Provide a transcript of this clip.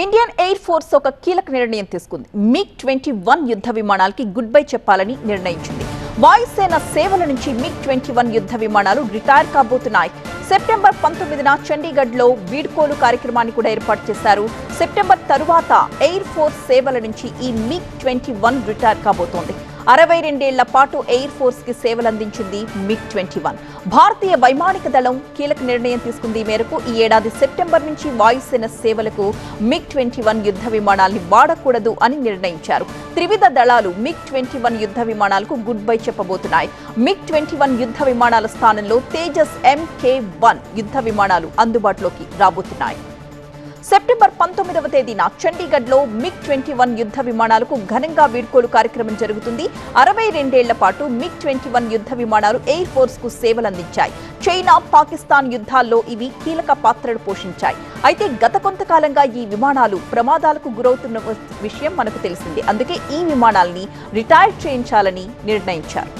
Indian air force ఒక కీలక నిర్ణయం తీసుకుంది. మిగ్ ట్వంటీ వన్ యుద్ధ విమానాలకి గుడ్ బై చెప్పాలని నిర్ణయించింది. వాయుసేన సేవల నుంచి మిగ్ ట్వంటీ వన్ యుద్ధ విమానాలు రిటైర్ కాబోతున్నాయి. సెప్టెంబర్ పంతొమ్మిదిన చండీగఢ్లో వీడ్కోలు కార్యక్రమాన్ని కూడా ఏర్పాటు చేశారు. సెప్టెంబర్ తరువాత ఎయిర్ ఫోర్స్ సేవల నుంచి ఈ మిగ్ ట్వంటీ వన్ రిటైర్ కాబోతోంది. అరవై రెండేళ్ళ పాటు ఎయిర్ ఫోర్స్కి సేవలందించింది మిగ్ ట్వంటీ వన్. భారతీయ వైమానిక దళం కీలక నిర్ణయం తీసుకుంది మేరకు ఈ ఏడాది సెప్టెంబర్ నుంచి వాయుసేన సేవలకు మిగ్ ట్వంటీ వన్ యుద్ధ విమానాల్ని వాడకూడదు అని నిర్ణయించారు. త్రివిధ దళాలు మిగ్ ట్వంటీ వన్ యుద్ధ విమానాలకు గుడ్ బై చెప్పబోతున్నాయి. మిగ్ ట్వంటీ వన్ యుద్ధ విమానాల స్థానంలో తేజస్ ఎంకే వన్ యుద్ధ విమానాలు అందుబాటులోకి రాబోతున్నాయి. సెప్టెంబర్ పంతొమ్మిదవ తేదీన చండీగఢ్లో మిగ్ ట్వంటీ వన్ యుద్ధ విమానాలకు ఘనంగా వీడ్కోలు కార్యక్రమం జరుగుతుంది. అరవై రెండేళ్ళ పాటు మిగ్ ట్వంటీ వన్ యుద్ధ విమానాలు ఎయిర్ ఫోర్స్కు సేవలందించాయి. చైనా పాకిస్తాన్ యుద్ధాల్లో ఇవి కీలక పాత్రలు పోషించాయి. అయితే గత కొంతకాలంగా ఈ విమానాలు ప్రమాదాలకు గురవుతున్న విషయం మనకు తెలిసింది. అందుకే ఈ విమానాల్ని రిటైర్ చేయించాలని నిర్ణయించారు.